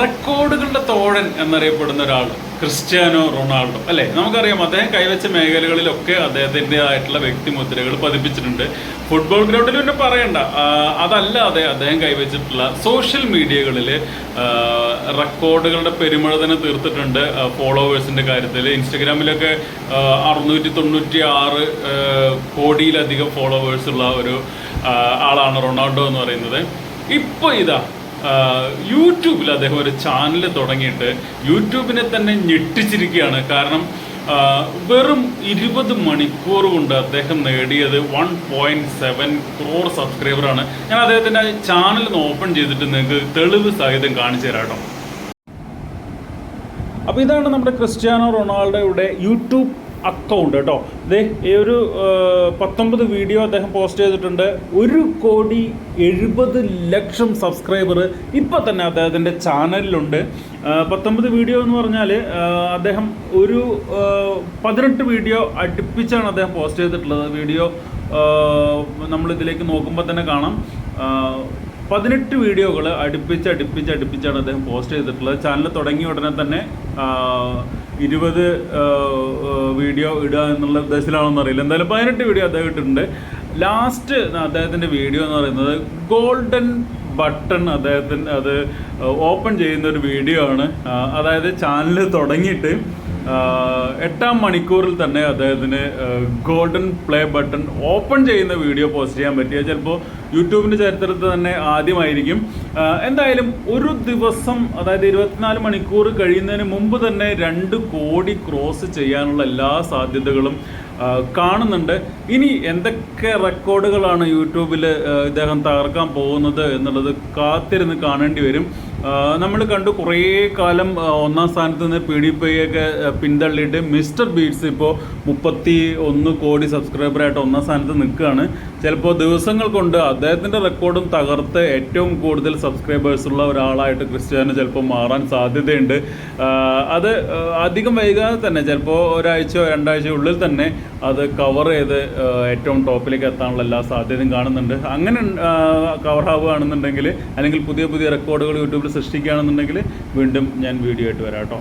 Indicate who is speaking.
Speaker 1: റെക്കോർഡുകളുടെ തോഴൻ എന്നറിയപ്പെടുന്ന ഒരാൾ Cristiano Ronaldo. അല്ലേ? നമുക്കറിയാം അദ്ദേഹം കൈവച്ച മേഖലകളിലൊക്കെ അദ്ദേഹത്തിന്റെതായിട്ടുള്ള വ്യക്തിമുദ്രകൾ പതിപ്പിച്ചിട്ടുണ്ട്. ഫുട്ബോൾ ഗ്രൗണ്ടിൽ പിന്നെ പറയണ്ട. അതല്ലാതെ അദ്ദേഹം കൈവച്ചിട്ടുള്ള സോഷ്യൽ മീഡിയകളിൽ റെക്കോർഡുകളുടെ പെരുമഴ തന്നെ തീർത്തിട്ടുണ്ട് ഫോളോവേഴ്സിന്റെ കാര്യത്തിൽ. ഇൻസ്റ്റഗ്രാമിലൊക്കെ അറുന്നൂറ്റി തൊണ്ണൂറ്റി ആറ് കോടിയിലധികം ഫോളോവേഴ്സ് ഉള്ള ഒരു ആളാണ് റൊണാൾഡോ എന്ന് പറയുന്നത്. ഇപ്പോൾ ഇതാ യൂട്യൂബിൽ അദ്ദേഹം ഒരു ചാനൽ തുടങ്ങിയിട്ട് യൂട്യൂബിനെ തന്നെ ഞെട്ടിച്ചിരിക്കുകയാണ്. കാരണം വെറും ഇരുപത് മണിക്കൂർ കൊണ്ട് അദ്ദേഹം നേടിയത് വൺ പോയിന്റ് സെവൻ ക്രോർ സബ്സ്ക്രൈബറാണ് ഞാൻ അദ്ദേഹത്തിന്റെ ചാനൽ ഒന്ന് ഓപ്പൺ ചെയ്തിട്ട് നിങ്ങൾക്ക് തെളിവ് സഹിതം കാണിച്ചു തരാം കേട്ടോ. അപ്പോൾ ഇതാണ് നമ്മുടെ ക്രിസ്ത്യാനോ റൊണാൾഡോയുടെ യൂട്യൂബ് അക്കൗണ്ട് കേട്ടോ. ദേ ഈ ഒരു പത്തൊമ്പത് വീഡിയോ അദ്ദേഹം പോസ്റ്റ് ചെയ്തിട്ടുണ്ട്. ഒരു കോടി എഴുപത് ലക്ഷം സബ്സ്ക്രൈബർ ഇപ്പോൾ തന്നെ അദ്ദേഹത്തിന്റെ ചാനലിലുണ്ട് പത്തൊമ്പത് വീഡിയോ എന്ന് പറഞ്ഞാൽ അദ്ദേഹം ഒരു പതിനെട്ട് വീഡിയോ അടുപ്പിച്ചാണ് അദ്ദേഹം പോസ്റ്റ് ചെയ്തിട്ടുള്ളത്. വീഡിയോ നമ്മളിതിലേക്ക് നോക്കുമ്പോൾ തന്നെ കാണാം. പതിനെട്ട് വീഡിയോകൾ അടുപ്പിച്ച് അടുപ്പിച്ച് അടുപ്പിച്ചാണ് അദ്ദേഹം പോസ്റ്റ് ചെയ്തിട്ടുള്ളത്. ചാനൽ തുടങ്ങിയ ഉടനെ തന്നെ ഇരുപത് വീഡിയോ ഇടുക എന്നുള്ള ഉദ്ദേശത്തിലാണെന്ന് അറിയില്ല. എന്തായാലും പതിനെട്ട് വീഡിയോ അദ്ദേഹം ഇട്ടിട്ടുണ്ട്. ലാസ്റ്റ് അദ്ദേഹത്തിന്റെ വീഡിയോ എന്ന് പറയുന്നത് ഗോൾഡൻ ബട്ടൺ അദ്ദേഹത്തിന് അത് ഓപ്പൺ ചെയ്യുന്ന ഒരു വീഡിയോ ആണ്. അതായത് ചാനൽ തുടങ്ങിയിട്ട് എട്ടാം മണിക്കൂറിൽ തന്നെ അദ്ദേഹത്തിന് ഗോൾഡൻ പ്ലേ ബട്ടൺ ഓപ്പൺ ചെയ്യുന്ന വീഡിയോ പോസ്റ്റ് ചെയ്യാൻ പറ്റിയ ചിലപ്പോൾ യൂട്യൂബിന്റെ ചരിത്രത്തിൽ തന്നെ ആദ്യമായിരിക്കും. എന്തായാലും ഒരു ദിവസം അതായത് ഇരുപത്തിനാല് മണിക്കൂർ കഴിയുന്നതിന് മുമ്പ് തന്നെ രണ്ട് കോടി ക്രോസ് ചെയ്യാനുള്ള എല്ലാ സാധ്യതകളും കാണുന്നുണ്ട്. ഇനി എന്തൊക്കെ റെക്കോർഡുകളാണ് യൂട്യൂബിൽ ഇദ്ദേഹം തകർക്കാൻ പോകുന്നത് എന്നുള്ളത് കാത്തിരുന്ന് കാണേണ്ടി വരും. നമ്മൾ കണ്ടു കുറേ കാലം ഒന്നാം സ്ഥാനത്ത് നിന്ന് പി ഡി പി ഒക്കെ പിന്തള്ളിയിട്ട് മിസ്റ്റർ ബീറ്റ്സ് ഇപ്പോൾ മുപ്പത്തി ഒന്ന് കോടി സബ്സ്ക്രൈബറായിട്ട് ഒന്നാം സ്ഥാനത്ത് നിൽക്കുകയാണ്. ചിലപ്പോൾ ദിവസങ്ങൾ കൊണ്ട് അദ്ദേഹത്തിന്റെ റെക്കോർഡും തകർത്ത് ഏറ്റവും കൂടുതൽ സബ്സ്ക്രൈബേഴ്സ് ഉള്ള ഒരാളായിട്ട് ക്രിസ്ത്യാനോ ചിലപ്പോൾ മാറാൻ സാധ്യതയുണ്ട്. അത് അധികം വൈകാതെ തന്നെ ചിലപ്പോൾ ഒരാഴ്ചയോ രണ്ടാഴ്ചയോ ഉള്ളിൽ തന്നെ അത് കവർ ചെയ്ത് ഏറ്റവും ടോപ്പിലേക്ക് എത്താനുള്ള എല്ലാ സാധ്യതയും കാണുന്നുണ്ട്. അങ്ങനെ കവർ ആവുകയാണെന്നുണ്ടെങ്കിൽ അല്ലെങ്കിൽ പുതിയ പുതിയ റെക്കോർഡുകൾ യൂട്യൂബിൽ സൃഷ്ടിക്കുകയാണെന്നുണ്ടെങ്കിൽ വീണ്ടും ഞാൻ വീഡിയോ ആയിട്ട് വരാം കേട്ടോ.